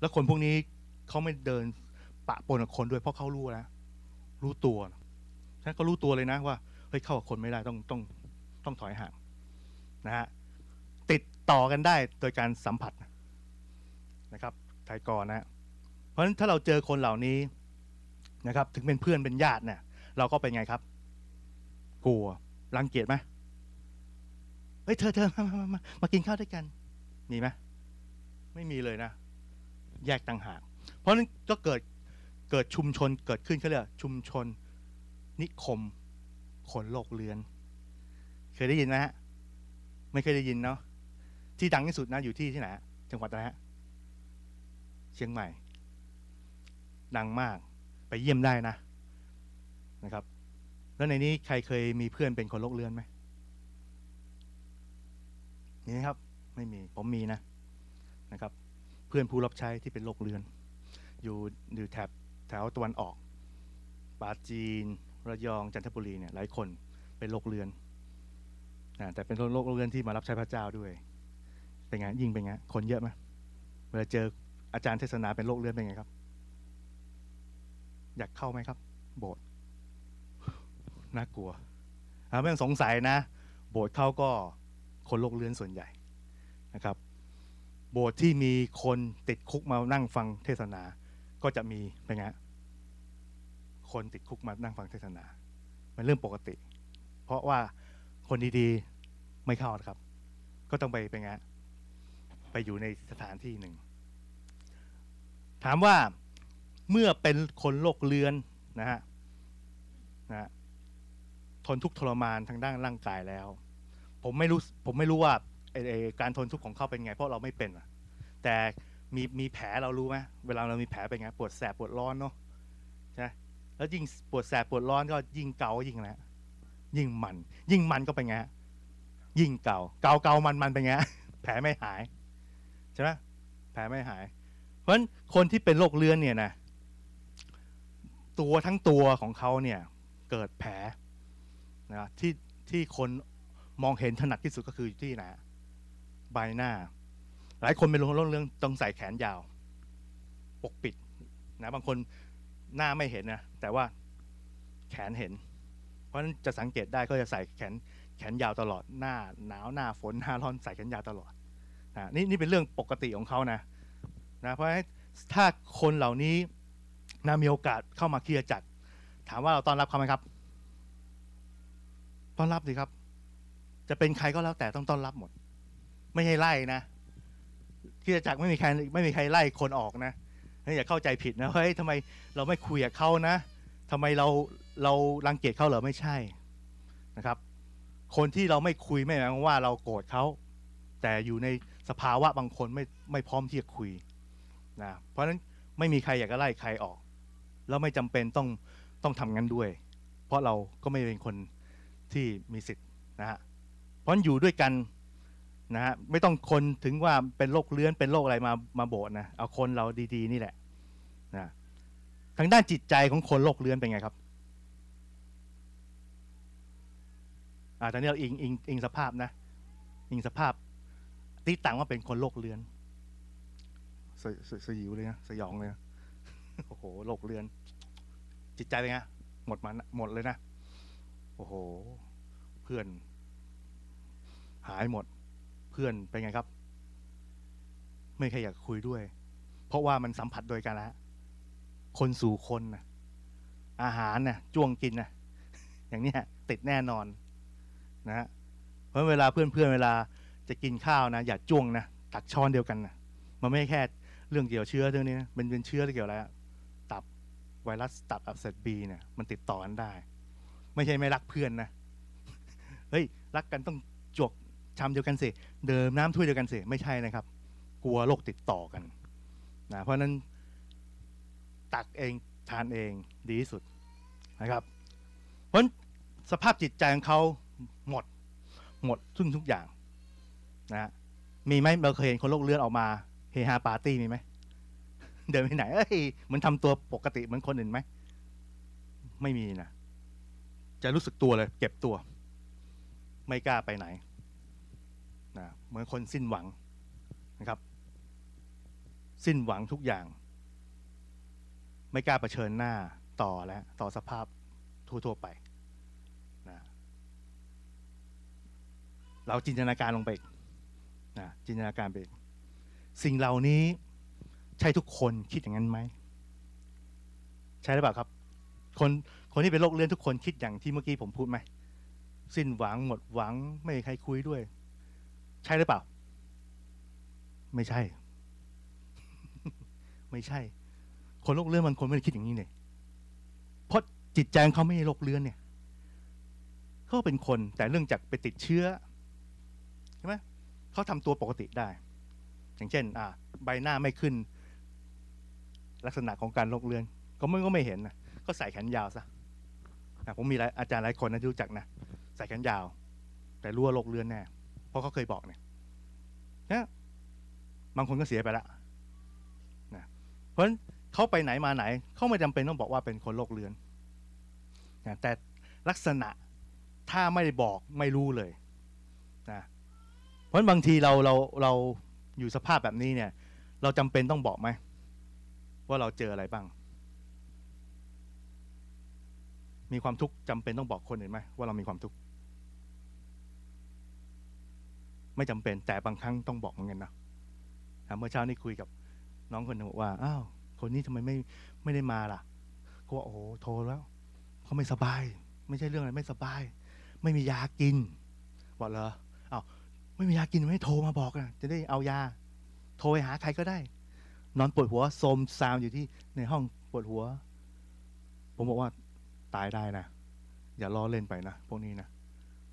แล้วคนพวกนี้เขาไม่เดินปะปนกับคนด้วยเพราะเขารู้แล้วรู้ตัวฉันก็รู้ตัวเลยนะว่าเฮ้ยเข้ากับคนไม่ได้ต้องต้องต้องถอยห่างนะฮะติดต่อกันได้โดยการสัมผัสนะครับไทยกรนะเพราะฉะนั้นถ้าเราเจอคนเหล่านี้นะครับ ถึงเป็นเพื่อนเป็นญาติเนี่ย เราก็เป็นไงครับ กลัวรังเกียจไหมเฮ้ยเธอเธอมามามามากินข้าวด้วยกัน มีไหมไม่มีเลยนะ แยกต่างหาก เพราะนั้นก็เกิดเกิดชุมชนเกิดขึ้นเขาเรียกชุมชน นิคมคนโลกเรือน เคยได้ยินไหมฮะไม่เคยได้ยินเนาะที่ดังที่สุดนะอยู่ที่ที่ไหนจังหวัดอะไรฮะเชียงใหม่ ดังมากไปเยี่ยมได้นะนะครับ แล้วในนี้ใครเคยมีเพื่อนเป็นคนโลกเรือนไหมมีไหมครับ ไม่มีผมมีนะนะครับ เพื่อนผู้รับใช้ที่เป็นโลกเรือน อยู่อยู่แถบแถวตะวันออกปาจีน ระยองจันทบุรีเนี่ยหลายคนเป็นโลกเรือนนะแต่เป็นโลกเรือนที่มารับใช้พระเจ้าด้วย เป็นไงยิ่งเป็นไงคนเยอะไหมเวลาเจออาจารย์เทศนาเป็นโลกเรือนเป็นไงครับ อยากเข้าไหมครับ โบสถ์น่ากลัวอ่าไม่ต้องสงสัยนะ โบสถ์เข้าก็คนโลกเรือนส่วนใหญ่นะครับ โบสถ์ที่มีคนติดคุกมานั่งฟังเทศนา ก็จะมีเป็นไงะคนติดคุกมานั่งฟังเทศนาเป็นเรื่องปกติ เพราะว่าคนดีๆไม่เข้านะครับ ก็ต้องไปเป็นไงะไปอยู่ในสถานที่หนึ่ง ถามว่าเมื่อเป็นคนโรคเรือนนะฮะนะฮะทนทุกข์ทรมานทางด้านร่างกายแล้ว ผมไม่รู้ผมไม่รู้ว่า การทนทุกข์ของเขาเป็นไง เพราะเราไม่เป็นอะแต่มีมีแผลเรารู้ไหมเวลาเรามีแผลเป็นไงปวดแสบปวดร้อนเนาะใช่ไหมแล้วยิ่งปวดแสบปวดร้อนก็ยิ่งเกายิ่งแล้วยิ่งมัน ยิ่งมันก็เป็นไงยิ่งเกาเกาเกามันมันเป็นไงแผลไม่หายใช่ไหมแผลไม่หาย เพราะฉะนั้นคนที่เป็นโรคเรื้อนเนี่ยนะตัวทั้งตัวของเขาเนี่ยเกิดแผลนะที่ที่คนมองเห็นถนัดที่สุดก็คือที่ไหน ใบหน้า หลายคนเป็นโรคเรื้อนต้องใส่แขนยาว ปกปิดนะบางคนหน้าไม่เห็นนะแต่ว่าแขนเห็น เพราะฉะนั้นจะสังเกตได้ก็จะใส่แขนแขนยาวตลอดหน้าหนาวหน้าฝนหน้าร้อนใส่แขนยาวตลอดนะนี่นี่เป็นเรื่องปกติของเขานะนะเพราะฉะนั้นถ้าคนเหล่านี้นะมีโอกาสเข้ามาเคริสตจักรถามว่าเราต้อนรับเขาไหมครับ ต้อนรับสิครับ จะเป็นใครก็แล้วแต่ต้องต้อนรับหมด ไม่ให้ไล่นะคริสตจักรไม่มีใครไม่มีใครไล่คนออกนะอย่าเข้าใจผิดนะเฮ้ยทำไมเราไม่คุยกับเขานะทำไมเราเรารังเกียจเขาเหรอไม่ใช่นะครับ คนที่เราไม่คุยไม่หมายความว่าเราโกรธเขาแต่อยู่ในสภาวะบางคนไม่ไม่พร้อมที่จะคุยนะเพราะฉะนั้นไม่มีใครอยากจะไล่ใครออก แล้วไม่จำเป็นต้องต้องทำงั้นด้วย เพราะเราก็ไม่เป็นคนที่มีสิทธิ์นะฮะเพราะอยู่ด้วยกัน นะฮะไม่ต้องคนถึงว่าเป็นโรคเลื้อนเป็นโรคอะไรมามาโบสนะเอาคนเราดีๆ นี่แหละนะทางด้านจิตใจของคนโรคเลื้อนเป็นไงครับอ่าตอนนี้เราอิงอิงอิงสภาพนะอิงสภาพตีต่างว่าเป็นคนโรคเลื้อนสสสยิวเลยนะสยองเลยนะโอ้โหโรคเลื้อน จิตใจเป็นไงหมดมันหมดเลยนะโอ้โห เพื่อน หายหมดเพื่อนเป็นไงครับ ไม่ใครอยากคุยด้วย เพราะว่ามันสัมผัสโดยกันแล้วคนสู่คนนะอาหารนะ่ะจ้วงกินนะอย่างนี้ติดแน่นอนนะฮะเพราะเวลาเพื่อนเพื่อนเวลาจะกินข้าวนะอย่าจ้วงนะตักช้อนเดียวกันนะมันไม่แค่เรื่องเกี่ยวเชื้อเรื่องนี้นะมันเป็นเชื้อเกี่ยวอะไรตับไวรัสตับอักเสบบีเนี่ยมันติดต่อกันได้ ไม่ใช่ไม่รักเพื่อนนะเฮ้ยรักกันต้องจวก ชามเดียวกันสิเดิมน้ำถ้วยเดียวกันสิไม่ใช่นะครับ กลัวโรคติดต่อกันนะเพราะนั้นตักเองทานเองดีที่สุดนะครับ เพราะสภาพจิตใจของเขาหมด หมดทุกทุกอย่างนะมีไหมเราเคยเห็นคนโรคเลือดออกมาเฮฮาปาร์ตี้มีไหมเดินไปไหนเอ้ยเหมือนทำตัวปกติเหมือนคนอื่นไหมไม่มีนะจะรู้สึกตัวเลย เก็บตัว ไม่กล้าไปไหน นะเหมือนคนสิ้นหวังนะครับ สิ้นหวังทุกอย่าง ไม่กล้าเผชิญหน้าต่อแล้วต่อสภาพทั่วๆไปนะเราจินตนาการลงไปนะจินตนาการไปสิ่งเหล่านี้ใช่ทุกคนคิดอย่างนั้นไหมใช่หรือเปล่าครับ คนคนที่เป็นโรคเลื่อนทุกคนคิดอย่างที่เมื่อกี้ผมพูดไหมสิ้นหวังหมดหวังไม่มีใครคุยด้วย ใช่หรือเปล่า ไม่ใช่ ไม่ใช่ คนโรคเลื่อนบางคนไม่ได้คิดอย่างนี้เนี่ยเพราะจิตใจเขาไม่โรคเลื่อนเนี่ยเขาเป็นคนแต่เรื่องจากไปติดเชื้อใช่ไหมเขาทำตัวปกติได้ อย่างเช่น อ่า ใบหน้าไม่ขึ้น ลักษณะของการโรคเลื่อน ก็ไม่ก็ไม่เห็นนะก็ใส่แขนยาวซะผมมีอาจารย์หลายคนนะที่รู้จักนะใส่แขนยาว แต่รู้ว่าโรคเลื่อนแน่ ราะเขาเคยบอกเนี่ยนะบางคนก็เสียไปละนะเพราะฉะนั้นเขาไปไหนมาไหนเขาไม่จำเป็นต้องบอกว่าเป็นคนโรคเรื้อนนะแต่ลักษณะถ้าไม่ได้บอกไม่รู้เลยนะเพราะนั้นบางทีเราเราเราอยู่สภาพแบบนี้เนี่ย เราจำเป็นต้องบอกไหมว่าเราเจออะไรบ้าง มีความทุกข์จำเป็นต้องบอกคนอื่นไหมว่าเรามีความทุกข์ ไม่จำเป็นแต่บางครั้งต้องบอกเหมือนกันนะอะเมื่อเช้านี้คุยกับน้องคนหนึงบอกว่าอ้าวคนนี้ทำไมไม่ไม่ได้มาล่ะเขาบอกโอ้โหโทรแล้วเขาไม่สบาย ไม่ใช่เรื่องอะไรไม่สบาย ไม่มียากินบอกเหรออ้าวไม่มียากินไม่โทรมาบอกนะจะได้เอายา โทรไปหาใครก็ได้ นอนปวดหัวโซมซามอยู่ที่ในห้องปวดหัว ผมบอกว่าตายได้นะอย่าล้อเล่นไปนะพวกนี้นะ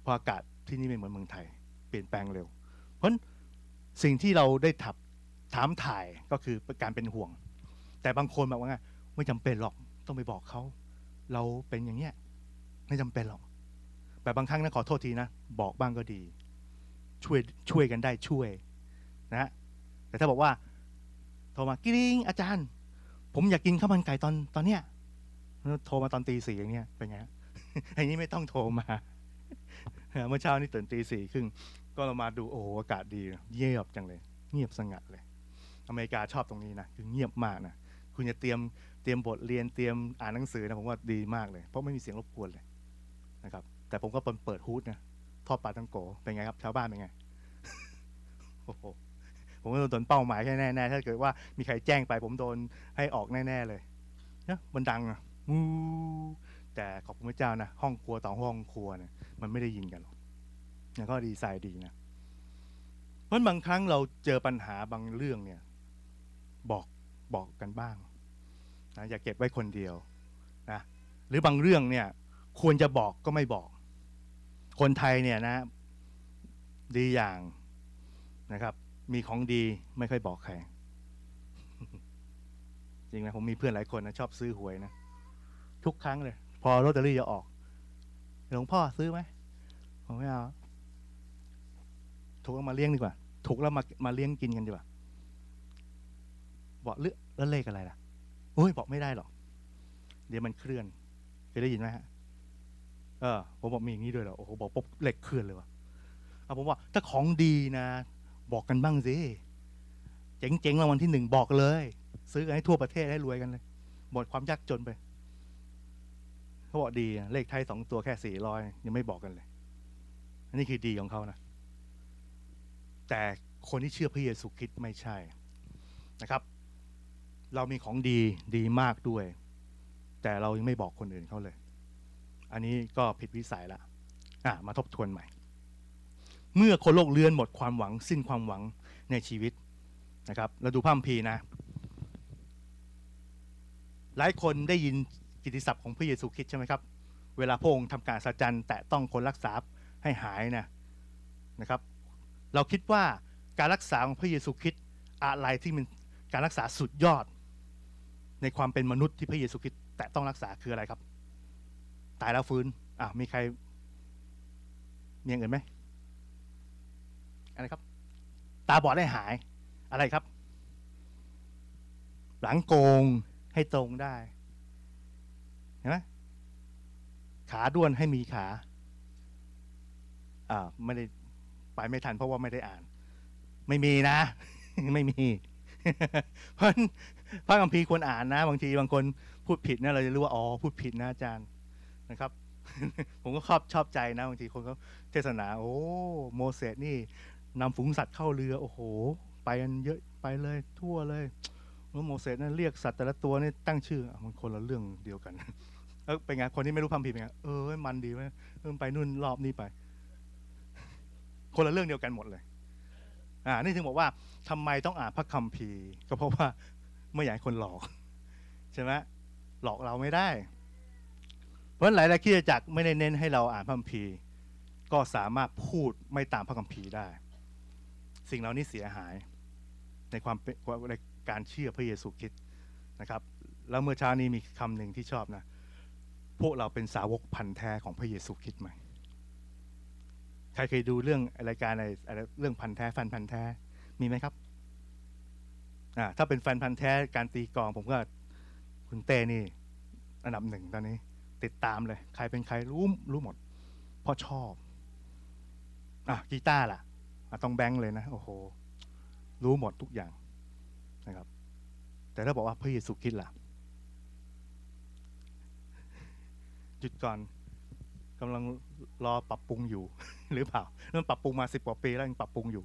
เพราะอากาศที่นี่ไม่เหมือนเมืองไทย ปลี่ยนแปลงเร็ว เพราะฉะนั้นสิ่งที่เราได้ถับถามถ่ายก็คือการเป็นห่วง แต่บางคนบอกว่าไงไม่จำเป็นหรอกต้องไปบอกเขา เราเป็นอย่างเนี้ยไม่จำเป็นหรอกแต่บางครั้งนะขอโทษทีนะ บอกบ้างก็ดี ช่วยช่วยกันได้ช่วยนะแต่ถ้าบอกว่าโทรมากริ๊งอาจารย์ ผมอยากกินข้าวมันไก่ตอนตอนเนี้ยโทรมาตอนตีสี่อย่างเนี้ยเป็นไงอันนี้ไม่ต้องโทรมาเมื่อเช้านี่ตื่นตีสี่ครึ่ง ก็เรามาดูโอ้โหอากาศดีเงียบจังเลย เงียบสงัดเลย อเมริกาชอบตรงนี้นะคือเงียบมากนะคุณจะเตรียมเตรียมบทเรียนเตรียมอ่านหนังสือนะผมว่าดีมากเลย เพราะไม่มีเสียงรบกวนเลยนะครับแต่ผมก็เปิดเปิดฮูดนะทอดปลาตังโกเป็นไงครับชาวบ้านเป็นไงโอ้โหผมก็โดนเป้าหมายแค่แน่ๆถ้าเกิดว่ามีใครแจ้งไปผมโดนให้ออกแน่ ๆเลยนะมันดังอะมูแต่ขอบคุณพระเจ้านะห้องครัวต่อห้องครัวเนี่ยมันไม่ได้ยินกันหรอก แล้วก็ดีไซน์ดีนะเพราะบางครั้งเราเจอปัญหาบางเรื่องเนี่ยบอกบอกกันบ้างนะอย่าเก็บไว้คนเดียวนะหรือบางเรื่องเนี่ยควรจะบอกก็ไม่บอก คนไทยเนี่ยนะดีอย่างนะครับ มีของดีไม่ค่อยบอกใคร จริงนะผมมีเพื่อนหลายคนนะชอบซื้อหวยนะทุกครั้งเลย พอลอตเตอรี่จะออกหลวงพ่อซื้อไหมผมไม่เอา ถูกแล้วมาเลี้ยงดีกว่า ถูกแล้วมามาเลี้ยงกินกันดีกว่า บอกเลือกแล้วเลขอะไรล่ะโอ้ยบอกไม่ได้หรอก เดี๋ยวมันเคลื่อนเคยได้ยินไหมฮะ เออผมบอกมีอย่างนี้ด้วยเหรอ โอ้โหบอกปุ๊บเลขเคลื่อนเลยว่ะเอาผมว่าถ้าของดีนะ บอกกันบ้างสิเจ๋งๆรางวัลที่หนึ่งบอกเลย ซื้อกันให้ทั่วประเทศให้รวยกันเลยหมดความยากจนไปเขาบอกดีเลขไทยสองตัวแค่สี่ร้อยยังไม่บอกกันเลย อันนี้คือดีของเขานะ แต่คนที่เชื่อพระเยซูคริสต์ไม่ใช่นะครับ เรามีของดีดีมากด้วย แต่เรายังไม่บอกคนอื่นเขาเลย อันนี้ก็ผิดวิสัยละอะมาทบทวนใหม่ เมื่อคนโลกเลือนหมดความหวัง สิ้นความหวังในชีวิตนะครับเราดูพระคัมภีร์นะหลายคนได้ยินกิตติศัพท์ของพระเยซูคริสต์ใช่ไหมครับ เวลาพระองค์ทำการสัจจันแตะต้องคนรักษาให้หายนะนะครับ เราคิดว่าการรักษาของพระเยซูคริสต์อะไรที่เป็นการรักษาสุดยอด ในความเป็นมนุษย์ที่พระเยซูคริสต์แตะต้องรักษาคืออะไรครับ ตายแล้วฟื้นอะมีใครมีอย่างอื่นไหมอะไรครับ ตาบอดได้หายอะไรครับ หลังโกงให้ตรงได้เห็นไหมขาด้วนให้มีขาอ่าไม่ได้ ไปไม่ทันเพราะว่าไม่ได้อ่าน ไม่มีนะ ไม่มี เพราะพระคัมภีร์ควรอ่านนะ บางทีบางคนพูดผิดนะเราจะรู้ว่าอ๋อพูดผิดนะอาจารย์นะครับ ผมก็ชอบชอบใจนะบางทีคนก็เทศนา โอ้โมเสสนี่นำฝูงสัตว์เข้าเรือ โอ้โห ไปกันเยอะไปเลย ทั่วเลยแล้วโมเสสนั่นเรียกสัตว์แต่ละตัวนี่ตั้งชื่อมันคนละเรื่องเดียวกันเออเป็นไงคนที่ไม่รู้พัมพีร์เป็นไงเออมันดีไหมเออไปนู่นรอบนี้ไป คนละเรื่องเดียวกันหมดเลยอ่านี่ถึงบอกว่าทำไมต้องอ่านพระคัมภีร์ก็เพราะว่าไม่อยากให้คนหลอกใช่ไหมหลอกเราไม่ได้ เพราะหลายๆคิดจักไม่ได้เน้นให้เราอ่านพระคัมภีร์ ก็สามารถพูดไม่ตามพระคัมภีร์ได้ สิ่งเหล่านี้เสียหายในความเป็นในการเชื่อพระเยซูคริสต์นะครับ แล้วเมื่อเช้านี้มีคำหนึ่งที่ชอบนะ พวกเราเป็นสาวกพันธุ์แท้ของพระเยซูคริสต์ไหม ใครเคยดูเรื่องรายการอะไรเรื่องพันแท้แฟนพันแท้มีไหมครับอ่าถ้าเป็นแฟนพันธ์แท้การตีกอง ผมก็คุณเต้นี่ อันดับหนึ่งตอนนี้ ติดตามเลย ใครเป็นใครรู้รู้หมด เพราะชอบ อะกีตาร์ล่ะอะต้องแบงค์เลยนะโอ้โห รู้หมดทุกอย่างนะครับ แต่ถ้าบอกว่าพระเยซูคริสต์ล่ะหยุดก่อนกำลังรอปรับปรุงอยู่ หรือเปล่ามันปรับปรุงมาสิบกว่าปีแล้วยังปรับปรุงอยู่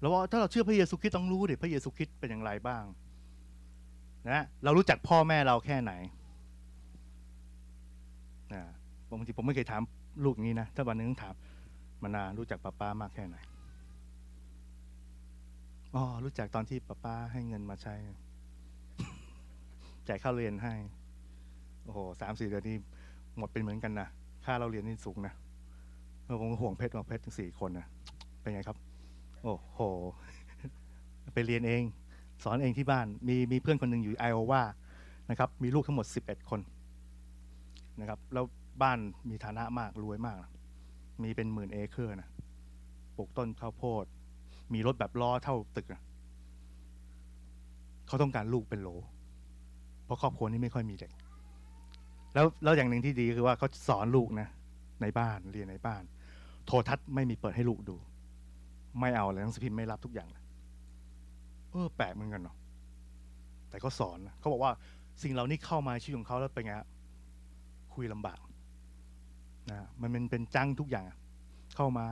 แล้วว่าถ้าเราเชื่อพระเยซูคริสต์ต้องรู้ดิพระเยซูคริสต์เป็นอย่างไรบ้างนะเรารู้จักพ่อแม่เราแค่ไหนนะบางทีผมไม่เคยถามลูกอย่างนี้นะถ้าวันหนึงต้องถามมานารู้จักป้าป้ามากแค่ไหนอ๋อรู้จักตอนที่ป้าป้าให้เงินมาใช้จ่ายค่าเรียนให้ โอ้โหสามสี่เดือนนี้หมดเป็นเหมือนกันนะค่าเราเรียนนี่สูงนะ เออผมห่วงเพชรห่วงเพชรทั้งสี่คนนะเป็นไงครับ โอ้โห ไปเรียนเอง สอนเองที่บ้าน มีมีเพื่อนคนหนึ่งอยู่ไอโอวานะครับ มีลูกทั้งหมด 11 คนนะครับ แล้วบ้านมีฐานะมากรวยมากนะมีเป็นหมื่นเอเคอร์นะปลูกต้นข้าวโพด มีรถแบบล้อเท่าตึกนะเขาต้องการลูกเป็นโหล เพราะครอบครัวนี้ไม่ค่อยมีเด็ก แล้วแล้วอย่างหนึ่งที่ดีคือว่าเขาสอนลูกนะในบ้านเรียนในบ้าน โทรทัศน์ไม่มีเปิดให้ลูกดู ไม่เอาเลยหนังสือพิมพ์ไม่รับทุกอย่างเลยเออแปลกเหมือนกันเนาะแต่ก็สอนนะเขาบอกว่าสิ่งเหล่านี้เข้ามาชีวิตของเขาแล้วเป็นไงคุยลำบากนะมันเป็นเป็นจังทุกอย่าง เข้ามา